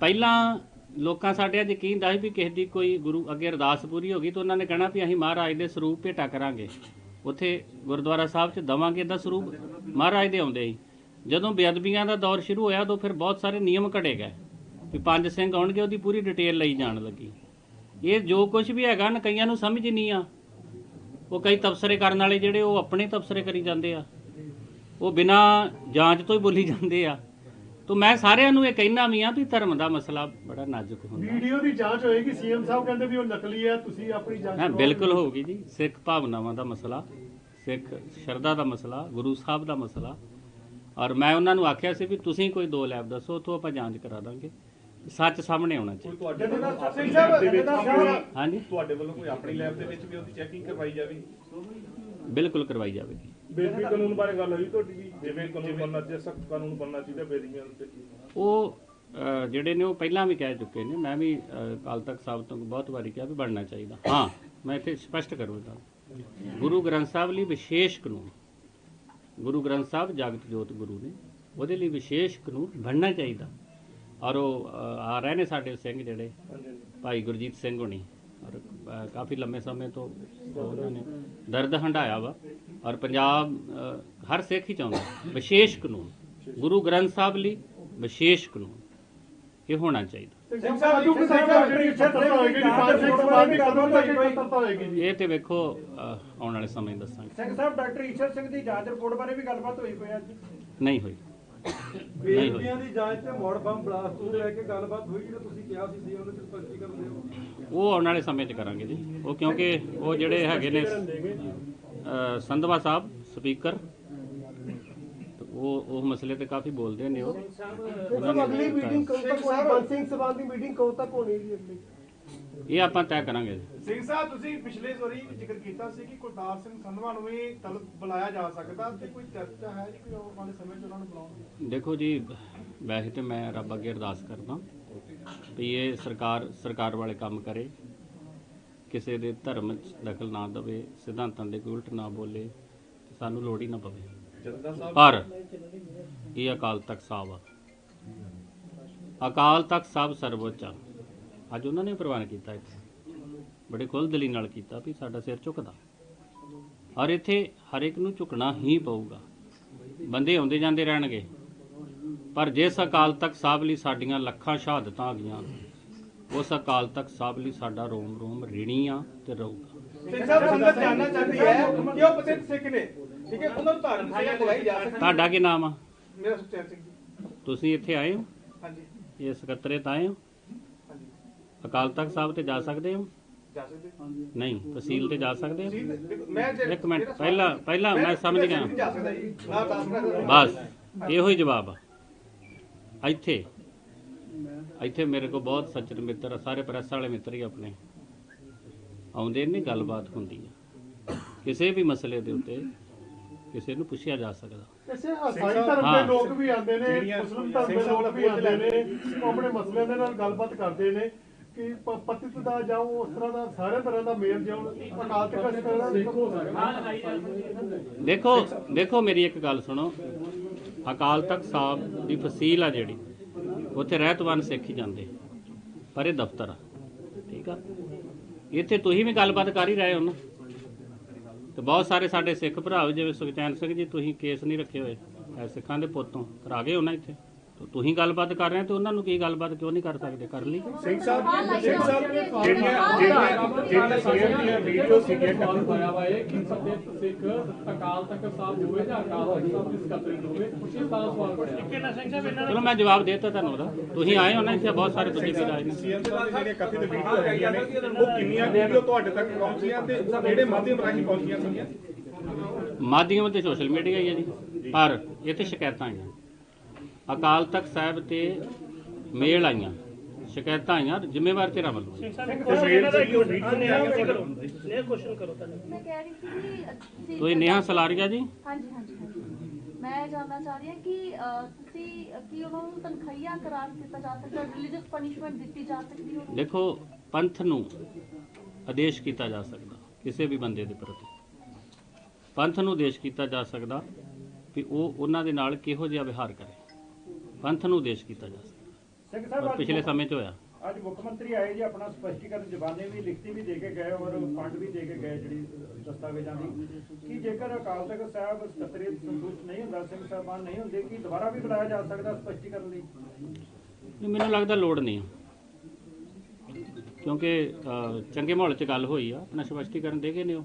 ਪਹਿਲਾਂ ਲੋਕਾਂ ਸਾਡੇ ਅੱਜ ਕੀ ਹੁੰਦਾ ਸੀ ਵੀ ਕਿਸੇ ਦੀ ਕੋਈ ਗੁਰੂ ਅੱਗੇ ਅਰਦਾਸ ਪੂਰੀ ਹੋ ਗਈ ਤਾਂ ਉਹਨਾਂ ਨੇ ਕਹਿਣਾ ਵੀ ਅਸੀਂ ਮਹਾਰਾਜ ਦੇ ਸਰੂਪ ਭੇਟਾ ਕਰਾਂਗੇ। ਉੱਥੇ ਗੁਰਦੁਆਰਾ ਸਾਹਿਬ 'ਚ ਦਵਾਂਗੇ ਦਾ ਸਰੂਪ। ਮਹਾਰਾਜ ਦੇ ਆਉਂਦੇ ਸੀ। ਜਦੋਂ ਬੇਅਦਬੀਆਂ ਦਾ ਦੌਰ ਸ਼ੁਰੂ ਹੋਇਆ ਤਾਂ ਫਿਰ ਬਹੁਤ ਸਾਰੇ ਨਿਯਮ ਘੜੇ ਗਏ। ਵੀ ਪੰਜ ਸਿੰਘ ਆਉਣਗੇ ਉਹਦੀ ਪੂਰੀ ਡਿਟੇਲ ਲਈ ਜਾਣ ਲੱਗੀ। ਇਹ ਜੋ ਕੁਝ ਵੀ ਹੈਗਾ ਨਾ ਕਈਆਂ ਨੂੰ ਸਮਝ ਨਹੀਂ ਆ। ਉਹ ਕਈ ਤਬਸਰੇ ਕਰਨ ਵਾਲੇ ਜਿਹੜੇ ਉਹ ਆਪਣੇ ਤਬਸਰੇ ਕਰੀ ਜਾਂਦੇ ਆ। ਉਹ ਬਿਨਾ ਜਾਂਚ ਤੋਂ ਹੀ ਬੋਲੀ ਜਾਂਦੇ ਆ। ਤਾਂ ਮੈਂ ਸਾਰਿਆਂ ਨੂੰ ਇਹ ਕਹਿਣਾ ਵੀ ਆ ਵੀ ਧਰਮ ਦਾ ਮਸਲਾ ਬੜਾ ਨਾਜ਼ੁਕ ਹੁੰਦਾ। ਵੀਡੀਓ ਦੀ ਜਾਂਚ ਹੋਏਗੀ ਸੀਐਮ ਸਾਹਿਬ ਕਹਿੰਦੇ ਵੀ ਉਹ ਨਕਲੀ ਹੈ ਤੁਸੀਂ ਆਪਣੀ ਜਾਂਚ ਹਾਂ। ਬਿਲਕੁਲ ਹੋਊਗੀ ਜੀ। ਸਿੱਖ ਭਾਵਨਾਵਾਂ ਦਾ ਮਸਲਾ ਸਿੱਖ ਸ਼ਰਧਾ ਦਾ ਮਸਲਾ ਗੁਰੂ ਸਾਹਿਬ ਦਾ ਮਸਲਾ। ਔਰ ਮੈਂ ਉਹਨਾਂ ਨੂੰ ਆਖਿਆ ਸੀ ਵੀ ਤੁਸੀਂ ਕੋਈ ਦੋ ਲੈਬ ਦੱਸੋ ਉੱਥੋਂ ਆਪਾਂ ਜਾਂਚ ਕਰਾ ਦਾਂਗੇ। ਸੱਚ ਸਾਹਮਣੇ ਆਉਣਾ ਚਾਹੀਦਾ। ਤੁਹਾਡੇ ਵੱਲੋਂ ਸਿੰਘ ਸਾਹਿਬ ਦੇ ਵਿੱਚ ਆਪਣੀ- ਹਾਂਜੀ। ਤੁਹਾਡੇ ਵੱਲੋਂ ਕੋਈ ਆਪਣੀ ਲੈਬ ਦੇ ਵਿੱਚ ਵੀ ਉਹਦੀ ਚੈਕਿੰਗ ਕਰਵਾਈ ਜਾਵੇ? ਬਿਲਕੁਲ ਕਰਵਾਈ ਜਾਵੇਗੀ। ਬੇਦਬੀ ਕਾਨੂੰਨ ਬਾਰੇ ਗੱਲ ਹੋਈ ਤੁਹਾਡੀ ਜੀ ਜਿਵੇਂ ਕਾਨੂੰਨ ਬਣਨਾ ਚਾਹੀਦਾ ਸਖਤ ਕਾਨੂੰਨ ਬਣਨਾ ਚਾਹੀਦਾ ਬੇਦਬੀਆਂ ਉੱਤੇ ਉਹ ਅ, ਜਿਹੜੇ ਨੇ ਉਹ ਪਹਿਲਾਂ ਵੀ ਕਹਿ ਚੁੱਕੇ ਨੇ। ਮੈਂ ਵੀ ਅ, ਅਕਾਲ ਤਖਤ ਸਾਹਿਬ ਤੋਂ ਬਹੁਤ ਵਾਰੀ ਕਿਹਾ ਵੀ ਬਣਨਾ ਚਾਹੀਦਾ। ਹਾਂ ਮੈਂ ਇੱਥੇ ਸਪਸ਼ਟ ਕਰੂੰਗਾ ਗੁਰੂ ਗ੍ਰੰਥ ਸਾਹਿਬ ਲਈ ਵਿਸ਼ੇਸ਼ ਕਾਨੂੰਨ। ਗੁਰੂ ਗ੍ਰੰਥ ਸਾਹਿਬ ਜਗਤ ਜੋਤ ਗੁਰੂ ਨੇ ਉਹਦੇ ਲਈ ਵਿਸ਼ੇਸ਼ ਕਾਨੂੰਨ ਬਣਨਾ ਚਾਹੀਦਾ। ਔਰ ਉਹ ਆ ਰਹੇ ਨੇ ਸਾਡੇ ਸਿੰਘ ਜਿਹੜੇ ਭਾਈ ਗੁਰਜੀਤ ਸਿੰਘ ਹੋਣੀ। ਔਰ ਕਾਫੀ ਲੰਮੇ ਸਮੇਂ ਤੋਂ ਉਹਨਾਂ ਨੇ ਦਰਦ ਹੰਢਾਇਆ ਵਾ। ਔਰ ਪੰਜਾਬ ਹਰ ਸਿੱਖ ਹੀ ਚਾਹੁੰਦਾ ਵਿਸ਼ੇਸ਼ ਕਾਨੂੰਨ। ਗੁਰੂ ਗ੍ਰੰਥ ਸਾਹਿਬ ਲਈ ਵਿਸ਼ੇਸ਼ ਕਾਨੂੰਨ। ਇਹ ਹੋਣਾ ਚਾਹੀਦਾ। ਇਹ ਤੇ ਵੇਖੋ ਆਉਣ ਵਾਲੇ ਸਮੇਂ ਦੱਸਾਂਗੇ। ਸਿੰਘ ਸਾਹਿਬ ਡਾਕਟਰ ਈਸ਼ਰ ਸਿੰਘ ਦੀ ਜਾਂਚ ਰਿਪੋਰਟ ਬਾਰੇ ਵੀ ਗੱਲਬਾਤ ਹੋਈ ਕੋਈ ਅੱਜ ਨਹੀਂ ਹੋਈ। ਨਹੀਂ ਹੋਈ ਦੀ ਜਾਂਚ ਤੇ ਮੋੜ ਬੰਬ ਬਲਾਸਟ ਨੂੰ ਲੈ ਕੇ ਗੱਲਬਾਤ ਹੋਈ ਜਿਹੜਾ ਤੁਸੀਂ ਕਿਹਾ ਸੀ ਸੀ ਉਹਨੂੰ ਸਪਸ਼ਟੀਕਰਨ ਦਿਓ। ਉਹ ਆਉਣ ਵਾਲੇ ਸਮੇਂ 'ਚ ਕਰਾਂਗੇ ਜੀ। ਉਹ ਕਿਉਂਕਿ ਉਹ ਜਿਹੜੇ ਹੈਗੇ ਨੇ ਸੰਧਵਾ ਸਾਹਿਬ ਸਪੀਕਰ। ਤੇ ਉਹ ਉਹ ਮਸਲੇ ਤੇ ਕਾਫੀ ਬੋਲਦੇ ਨੇ ਉਹ। ਅਗਲੀ ਮੀਟਿੰਗ ਕਦੋਂ ਤੱਕ ਹੋਣੀ? ਬੰਦ ਸਿੰਘ ਸਭਾ ਦੀ ਮੀਟਿੰਗ ਕਦੋਂ ਤੱਕ ਹੋਣੀ ਜੀ ਅਗਲੀ ਇਹ ਆਪਾਂ ਤੈਅ ਕਰਾਂਗੇ। ਜੀ ਸਿੰਘ ਸਾਹਿਬ ਤੁਸੀਂ ਪਿਛਲੇ ਵਾਰੀ ਜ਼ਿਕਰ ਕੀਤਾ ਸੀ ਕਿ ਕੁਲਤਾਰ ਸਿੰਘ ਸੰਧਵਾ ਨੂੰ ਵੀ ਤਲਬ ਬੁਲਾਇਆ ਜਾ ਸਕਦਾ ਤੇ ਕੋਈ ਚਰਚਾ ਹੈ ਜੀ ਕੋਈ ਆਉਣ ਵਾਲੇ ਸਮੇਂ 'ਚ ਉਹਨਾਂ ਨੂੰ ਬੁਲਾਉਣ ਦੀ? ਦੇਖੋ ਜੀ ਵੈਸੇ ਤੇ ਮੈਂ ਰੱਬ ਅੱਗੇ ਅਰਦਾਸ ਕਰਦਾ ਵੀ ਇਹ ਸਰਕਾਰ ਸਰਕਾਰ ਵਾਲੇ ਕੰਮ ਕਰੇ। ਕਿਸੇ ਦੇ ਧਰਮ 'ਚ ਦਖਲ ਨਾ ਦੇਵੇ ਸਿਧਾਂਤਾਂ ਦੇ ਕੋਈ ਉਲਟ ਨਾ ਬੋਲੇ ਤੇ ਸਾਨੂੰ ਲੋੜ ਹੀ ਨਾ ਪਵੇ। ਪਰ ਇਹ ਅਕਾਲ ਤਖਤ ਸਾਹਿਬ ਆ। ਅਕਾਲ ਤਖਤ ਸਾਹਿਬ ਸਰਵੋੱਚ ਆ। ਅੱਜ ਉਹਨਾਂ ਨੇ ਪ੍ਰਵਾਨ ਕੀਤਾ ਇੱਥੇ। ਬੜੇ ਖੁੱਲ੍ਹ ਦਿਲੀ ਨਾਲ ਕੀਤਾ ਵੀ ਸਾਡਾ ਸਿਰ ਝੁਕਦਾ। ਔਰ ਇੱਥੇ ਹਰ ਇੱਕ ਨੂੰ ਝੁਕਣਾ ਹੀ ਪਊਗਾ। ਬੰਦੇ ਆਉਂਦੇ ਜਾਂਦੇ ਰਹਿਣਗੇ। ਪਰ ਜਿਸ ਅਕਾਲ ਤਖਤ ਸਾਹਿਬ ਲਈ ਸਾਡੀਆਂ ਲੱਖਾਂ ਸ਼ਹਾਦਤਾਂ ਆ ਗਈਆਂ ਉਸ ਅਕਾਲ ਤਖਤ ਸਾਹਿਬ ਲਈ ਸਾਡਾ ਰੋਮ ਰੋਮ ਰਿਣੀ ਆ ਤੇ ਰਹੂਗਾ। ਸਿੰਘ ਸਾਹਿਬ ਸੰਗਤ ਜਾਨਣਾ ਚਾਹਦੀ ਹੈ ਕਿ ਉਹ ਪਤਿਤ ਸਿੱਖ ਨੇ। ਠੀਕ ਹੈ ਉਹਨਾਂ ਨੂੰ ਧਾਰਮਿਕ ਸਜ਼ਾ ਦਿਵਾਈ ਜਾ ਸਕਦੀ ਤੁਹਾਡਾ ਕੀ ਨਾਮ ਆ? ਮੇਰਾ ਸਿੰਘ ਤੁਸੀਂ ਇੱਥੇ ਆਏ ਹੋ? ਹਾਂਜੀ। ਇਹ ਸਕੱਤਰੇਤ ਆਏ ਹੋ? ਅਕਾਲ ਤਖਤ ਸਾਹਿਬ ਤੇ ਜਾ ਸਕਦੇ ਹੋ? ਜਾ ਸਕਦੇ ਨਹੀਂ ਤਹਿਸੀਲ ਤੇ ਜਾ ਸਕਦੇ ਹੋ? ਮੈਂ ਜੇ- ਇੱਕ ਮਿੰਟ ਪਹਿਲਾਂ ਪਹਿਲਾਂ ਮੈਂ ਸਮਝ ਗਿਆ। ਨਹੀਂ ਜਾ ਸਕਦਾ ਜੀ। ਨਾ ਤਾਂ ਬਸ ਇਹੋ ਹੀ ਜਵਾਬ ਆ। ਇੱਥੇ। ਇੱਥੇ ਮੇਰੇ ਕੋਲ ਬਹੁਤ ਸੱਚਰ ਮਿੱਤਰ ਆ ਸਾਰੇ ਪ੍ਰੈਸ ਵਾਲੇ ਮਿੱਤਰ ਹੀ ਆਪਣੇ। ਆਉਂਦੇ ਨੇ ਗੱਲਬਾਤ ਹੁੰਦੀ ਆ। ਕਿਸੇ ਵੀ ਮਸਲੇ ਦੇ ਉੱਤੇ ਕਿਸੇ ਨੂੰ ਪੁੱਛਿਆ ਜਾ ਸਕਦਾ। ਕਿਸੇ ਈਸਾਈ ਧਰਮ। ਦੇ ਲੋਕ ਵੀ ਆਉਂਦੇ ਨੇ ਜਿਹੜੀਆਂ ਮੁਸਲਮ ਧਰਮ ਦੇ ਲੋਕ ਵੀ ਆਉਂਦੇ ਨੇ ਆਪਣੇ ਮਸਲਿਆਂ ਦੇ ਨਾਲ ਗੱਲਬਾਤ ਕਰਦੇ ਨੇ। ਕਿ ਪ- ਪਤਿਤ ਦਾ ਜਾਂ ਉਸ ਤਰ੍ਹਾਂ ਦਾ ਸਾਰੇ ਤਰ੍ਹਾਂ ਦਾ ਮੇਲ ਜਿਉਣ ਅਕਾਲ ਤਖਤ ਇਸ ਤਰ੍ਹਾਂ ਦਾ ਦੇਖੋ ਦੇਖੋ ਮੇਰੀ ਇੱਕ ਗੱਲ ਸੁਣੋ। ਅਕਾਲ ਤਖਤ ਸਾਹਿਬ ਦੀ ਫਸੀਲ ਆ ਜਿਹੜੀ ਉੱਥੇ ਰਹਿਤਵਾਨ ਸਿੱਖ ਹੀ ਜਾਂਦੇ ਪਰ ਇਹ ਦਫ਼ਤਰ ਆ ਠੀਕ ਆ? ਇੱਥੇ ਤੁਸੀਂ ਵੀ ਗੱਲਬਾਤ ਕਰ ਹੀ ਰਹੇ ਹੋ ਨਾ? ਤੇ ਬਹੁਤ ਸਾਰੇ ਸਾਡੇ ਸਿੱਖ ਭਰਾ ਵੀ ਜਿਵੇਂ ਸੁਖਚੈਨ ਸਿੰਘ ਜੀ ਤੁਸੀਂ ਕੇਸ ਨਹੀਂ ਰੱਖੇ ਹੋਏ ਇਹ ਸਿੱਖਾਂ ਦੇ ਪੁੱਤੋਂ ਪਰ ਆ ਗਏ ਹੋ ਨਾ ਇੱਥੇ? ਤੁਸੀਂ ਗੱਲਬਾਤ ਕਰ ਰਹੇ ਹੋ ਤੇ ਉਹਨਾਂ ਨੂੰ ਕੀ ਗੱਲਬਾਤ ਕਿਉਂ ਨਹੀਂ ਕਰ ਸਕਦੇ? ਕਰ ਲਈ। ਸਿੰਘ ਸਾਹਿਬ ਸਿੰਘ ਸਾਹਿਬ ਜਿਹੜੀਆਂ ਜਿਹੜੀਆਂ ਜਿਹੜੀਆਂ ਸੀਐਮ ਦੀਆਂ ਵੀਡੀਓ ਸੀਗੀਆਂ ਸਵਾਲ ਹੋਇਆ ਵਾ ਇਹ ਕਿ ਸਭੇ ਸਿੱਖ ਅਕਾਲ ਤਖਤ ਸਾਹਿਬ ਹੋਵੇ ਜਾਂ ਅਕਾਲ ਤਖਤ ਸਾਹਿਬ ਦੀ ਸਕੱਤਰੇਤ ਹੋਵੇ ਉਸ ਦਾ ਸਵਾਲ ਬਣਿਆ ਚਲੋ ਮੈਂ ਜਵਾਬ ਦੇ ਦਿੱਤਾ ਤੁਹਾਨੂੰ ਉਹਦਾ। ਤੁਸੀਂ ਆਏ ਹੋ ਨਾ ਇੱਥੇ ਬਹੁਤ ਸਾਰੇ ਤੁਸੀਂ ਵੀ ਆਏ ਨੇ। ਸੀਐਮ ਸਾਹਿਬ ਦੀਆਂ ਜਿਹੜੀਆਂ ਕਥਿਤ ਵੀਡੀਓ ਹੈਗੀਆਂ ਨੇ ਉਹ ਕਿੰਨੀਆਂ ਵੀਡੀਓ ਤੁਹਾਡੇ ਤੱਕ ਪਹੁੰਚੀਆਂ ਤੇ ਜਿਹੜੇ ਮਾਧਿਅਮ ਰਾਹੀਂ ਪਹੁੰਚੀਆਂ ਸੀਗੀਆਂ? ਮਾਧਿਅਮ ਤੇ ਸੋਸ਼ਲ ਮੀਡੀਆ ਹੀ ਹੈ ਜੀ। ਪਰ ਇੱਥੇ ਸ਼ਿਕਾਇਤਾਂ ਆਈਆਂ। ਅਕਾਲ ਤਖਤ ਸਾਹਿਬ ਤੇ ਮੇਲ ਆਈਆਂ ਸ਼ਿਕਾਇਤਾਂ ਆਈਆਂ ਜ਼ਿੰਮੇਵਾਰ ਤੇਰਾ ਵੱਲੋਂ। ਮੈਂ ਕਹਿ ਰਹੀ ਸੀ ਕਿ ਤੁਸੀਂ ਨੇਹਾ ਸਲਾਰੀਆ ਜੀ? ਹਾਂਜੀ ਹਾਂਜੀ ਹਾਂਜੀ। ਮੈਂ ਜਾਨਣਾ ਚਾਹ ਰਹੀ ਹਾਂ ਕਿ ਅਹ, ਤੁਸੀਂ ਅਹ, ਕੀ ਉਹਨਾਂ ਨੂੰ ਤਨਖਾਹੀਆ ਕਰਾਰ ਦਿੱਤਾ ਜਾ ਸਕਦਾ ਰਿਲੀਜੀਅਸ ਪਨਿਸ਼ਮੈਂਟ ਦਿੱਤੀ ਜਾ ਸਕਦੀ ਹੈ ਦੇਖੋ ਪੰਥ ਨੂੰ ਆਦੇਸ਼ ਕੀਤਾ ਜਾ ਸਕਦਾ ਕਿਸੇ ਵੀ ਬੰਦੇ ਦੇ ਪ੍ਰਤੀ। ਪੰਥ ਨੂੰ ਆਦੇਸ਼ ਕੀਤਾ ਜਾ ਸਕਦਾ ਵੀ ਉਹ ਉਹਨਾਂ ਦੇ ਨਾਲ ਕਿਹੋ ਜਿਹਾ ਵਿਹਾਰ ਕਰੇ। ਪੰਥ ਨੂੰ ਆਦੇਸ਼ ਕੀਤਾ ਜਾ ਸਕਦਾ। ਪਰ ਪਿਛਲੇ ਸਮੇਂ 'ਚ ਹੋਇਆ। ਅੱਜ ਮੁੱਖ ਮੰਤਰੀ ਆਏ ਜੀ ਆਪਣਾ ਸਪਸ਼ਟੀਕਰਨ ਜ਼ਬਾਨੀ ਵੀ ਲਿਖਤੀ ਵੀ ਦੇ ਕੇ ਗਏ ਔਰ ਫੰਡ ਵੀ ਦੇ ਕੇ ਗਏ ਜਿਹੜੀ ਦਸਤਾਵੇਜ਼ਾਂ ਦੀ। ਕਿ ਜੇਕਰ ਅਕਾਲ ਤਖਤ ਸਾਹਿਬ ਸਕੱਤਰੇਤ ਸੰਤੁਸ਼ਟ ਨਹੀਂ ਹੁੰਦਾ ਸਿੰਘ ਸਾਹਿਬਾਨ ਨਹੀਂ ਹੁੰਦੇ ਕਿ ਦੁਬਾਰਾ ਵੀ ਬੁਲਾਇਆ ਜਾ ਸਕਦਾ ਸਪਸ਼ਟੀਕਰਨ ਲਈ? ਨਹੀਂ, ਮੈਨੂੰ ਲੱਗਦਾ ਲੋੜ ਨਹੀਂ ਕਿਉਂਕਿ ਚੰਗੇ ਮਾਹੌਲ 'ਚ ਗੱਲ ਹੋਈ ਆ ਆਪਣਾ ਸਪਸ਼ਟੀਕਰਨ ਦੇ ਗਏ ਨੇ ਉਹ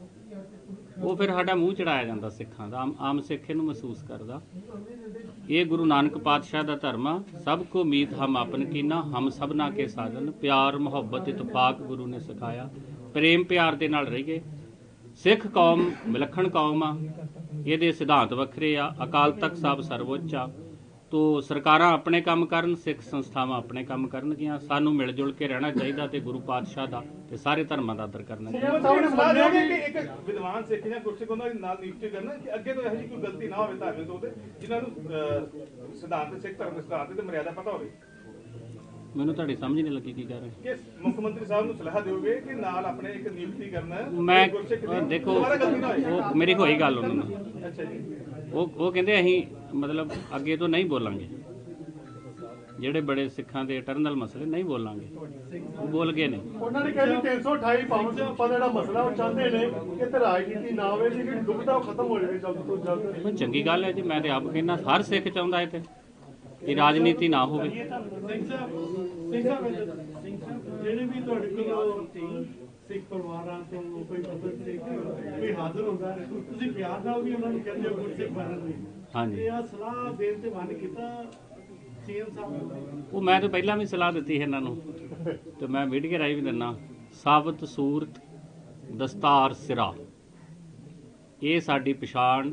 ਉਹ ਫਿਰ ਸਾਡਾ ਮੂੰਹ ਚੜਾਇਆ ਜਾਂਦਾ ਸਿੱਖਾਂ ਦਾ, ਆਮ ਆਮ ਸਿੱਖ ਇਹਨੂੰ ਮਹਿਸੂਸ ਕਰਦਾ। ਇਹ ਗੁਰੂ ਨਾਨਕ ਪਾਤਸ਼ਾਹ ਦਾ ਧਰਮ ਆ, ਸਭ ਕੋ ਮੀਤ ਹਮ ਆਪਨ ਕੀਨਾ, ਹਮ ਸਭਨਾ ਕੇ ਸਾਧਨ ਪਿਆਰ, ਮੁਹੱਬਤ ਇਤਫਾਕ ਗੁਰੂ ਨੇ ਸਿਖਾਇਆ। ਪ੍ਰੇਮ ਪਿਆਰ ਦੇ ਨਾਲ ਰਹੀਏ। ਸਿੱਖ ਕੌਮ ਵਿਲੱਖਣ ਕੌਮ ਆ, ਇਹਦੇ ਸਿਧਾਂਤ ਵੱਖਰੇ ਆ, ਅਕਾਲ ਤਖਤ ਸਾਹਿਬ ਸਰਵਉੱਚ ਆ। ਤੋ ਸਰਕਾਰਾਂ ਆਪਣੇ ਕੰਮ ਕਰਨ ਸਿੱਖ ਸੰਸਥਾਵਾਂ ਆਪਣੇ ਕੰਮ ਕਰਨਗੀਆਂ ਸਾਨੂੰ ਮਿਲ ਜੁਲ ਕੇ ਰਹਿਣਾ ਚਾਹੀਦਾ ਤੇ ਗੁਰੂ ਪਾਤਸ਼ਾਹ ਦਾ ਤੇ ਸਾਰੇ ਧਰਮਾਂ ਦਾ ਆਦਰ ਕਰਨਾ ਚਾਹੀਦਾ। ਸਾਹਿਬ ਨੇ ਸਲਾਹ ਦਿਓਗੇ ਕਿ ਇੱਕ ਵਿਦਵਾਨ ਸਿੱਖ ਜਾਂ ਗੁਰਸਿੱਖ ਉਹਨਾਂ ਦੇ ਨਾਲ ਨਿਯੁਕਤੀ ਕਰਨਾ ਕਿ ਅੱਗੇ ਤੋਂ ਇਹੋ ਜਿਹੀ ਕੋਈ ਗਲਤੀ ਨਾ ਹੋਵੇ ਧਾਰਮਿਕ ਤੌਰ ਤੇ ਜਿਨ੍ਹਾਂ ਨੂੰ ਅਹ, ਸਿਧਾਂਤ ਸਿੱਖ ਧਰਮ ਦੇ ਸਿਧਾਂਤ ਤੇ ਮਰਿਆਦਾ ਪਤਾ ਹੋਵੇ। ਮੈਨੂੰ ਤੁਹਾਡੀ ਸਮਝ ਨਹੀਂ ਲੱਗੀ ਕੀ ਕਹਿ ਰਹੇ ਕਿ ਮੁੱਖ ਮੰਤਰੀ ਸਾਹਿਬ ਨੂੰ ਸਲਾਹ ਦਿਓਗੇ ਕਿ ਨਾਲ ਆਪਣੇ ਇੱਕ ਨਿਯੁਕਤੀ ਕਰਨਾ ਮੈਂ ਦੇਖੋ ਮੇਰੀ ਹੋਈ ਗੱਲ ਉਹਨਾਂ ਨਾਲ। ਅੱਛਾ ਜੀ। ਉਹ ਉਹ ਕਹਿੰਦੇ ਅਸੀਂ ਮਤਲਬ ਅੱਗੇ ਤੋਂ ਨਹੀਂ ਬੋਲਾਂਗੇ। ਜਿਹੜੇ ਬੜੇ ਸਿੱਖਾਂ ਦੇ ਇਟਰਨਲ ਮਸਲੇ ਨਹੀਂ ਬੋਲਾਂਗੇ। ਉਹ ਬੋਲ ਗਏ ਨੇ। ਉਹਨਾਂ ਨੇ ਕਹਿੰਦੇ 328 ਪਾਉਂਡ ਦੇ ਉੱਪਰ ਦਾ ਜਿਹੜਾ ਮਸਲਾ ਉਹ ਚਾਹੁੰਦੇ ਨੇ ਕਿ ਤੇ ਰਾਜਨੀਤੀ ਨਾ ਹੋਵੇ ਜਿਹੜੀ ਉਹ ਖਤਮ ਹੋ ਜਾਵੇ ਜਲਦ ਤੋਂ ਜਲਦ। ਚੰਗੀ ਗੱਲ ਹੈ ਜੀ ਮੈਂ ਤੇ ਆਪ ਕਹਿੰਦਾ ਹਰ ਸਿੱਖ ਚਾਹੁੰਦਾ ਹੈ ਤੇ ਕਿ ਰਾਜਨੀਤੀ ਨਾ ਹੋਵੇ। ਸਿੰਘ ਸਾਹਿਬ ਸਿੰਘ ਸਾਹਿਬ ਜਿਹੜੇ ਵੀ ਤੁਹਾਡੇ ਕੋਲ ਸਿੱਖ ਪਰਿਵਾਰਾਂ ਤੋਂ ਕੋਈ ਮਤਲਬ ਸਿੱਖ ਕੋਈ ਹਾਜ਼ਰ ਹੁੰਦਾ ਹੈ, ਤੁਸੀਂ ਪਿਆਰ ਨਾਲ ਵੀ ਉਹਨਾਂ ਨੂੰ ਕਹਿੰਦੇ ਹੋ ਗੁਰਸਿੱਖ ਬਣਨ ਲਈ ਹਾਂਜੀ। ਆ ਸਲਾਹ ਦੇਣ ਤੇ ਮਨ ਕੀਤਾ ਸੀਐਮ ਸਾਹਿਬ ਉਹ ਮੈਂ ਤਾਂ ਪਹਿਲਾਂ ਵੀ ਸਲਾਹ ਦਿੱਤੀ ਸੀ ਇਹਨਾਂ ਨੂੰ। ਤੇ ਮੈਂ ਮੀਡੀਆ ਰਾਹੀਂ ਵੀ ਦਿੰਨਾ। ਸਾਬਤ ਸੂਰਤ ਦਸਤਾਰ ਸਿਰਾ। ਇਹ ਸਾਡੀ ਪਛਾਣ।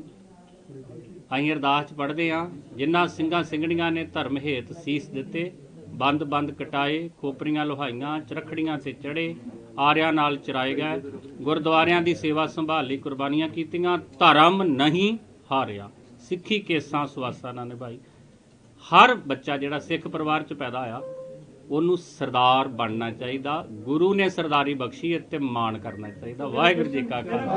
ਅਸੀਂ ਅਰਦਾਸ ਚ ਪੜ੍ਹਦੇ ਆ ਜਿਨ੍ਹਾਂ ਸਿੰਘਾਂ ਸਿੰਘਣੀਆਂ ਨੇ ਧਰਮ ਹੇਤ ਸੀਸ ਦਿੱਤੇ ਬੰਦ ਬੰਦ ਕਟਾਏ ਖੋਪਰੀਆਂ ਲੋਹਾਈਆਂ ਚਰਖੜੀਆਂ ਤੇ ਚੜੇ ਆਰਿਆਂ ਨਾਲ ਚਰਾਏ ਗਏ। ਗੁਰਦੁਆਰਿਆਂ ਦੀ ਸੇਵਾ ਸੰਭਾਲ ਲਈ ਕੁਰਬਾਨੀਆਂ ਕੀਤੀਆਂ। ਧਰਮ ਨਹੀਂ ਹਾਰਿਆ। ਸਿੱਖੀ ਕੇਸਾਂ ਸੁਆਸਾਂ ਨਾਲ ਨਿਭਾਈ। ਹਰ ਬੱਚਾ ਜਿਹੜਾ ਸਿੱਖ ਪਰਿਵਾਰ ਚ ਪੈਦਾ ਹੋਇਆ, ਉਹਨੂੰ ਸਰਦਾਰ ਬਣਨਾ ਚਾਹੀਦਾ। ਗੁਰੂ ਨੇ ਸਰਦਾਰੀ ਬਖਸ਼ੀ ਅਤੇ ਮਾਣ ਕਰਨਾ ਚਾਹੀਦਾ। ਵਾਹਿਗੁਰੂ ਜੀ ਕਾ ਖਾਲਸਾ।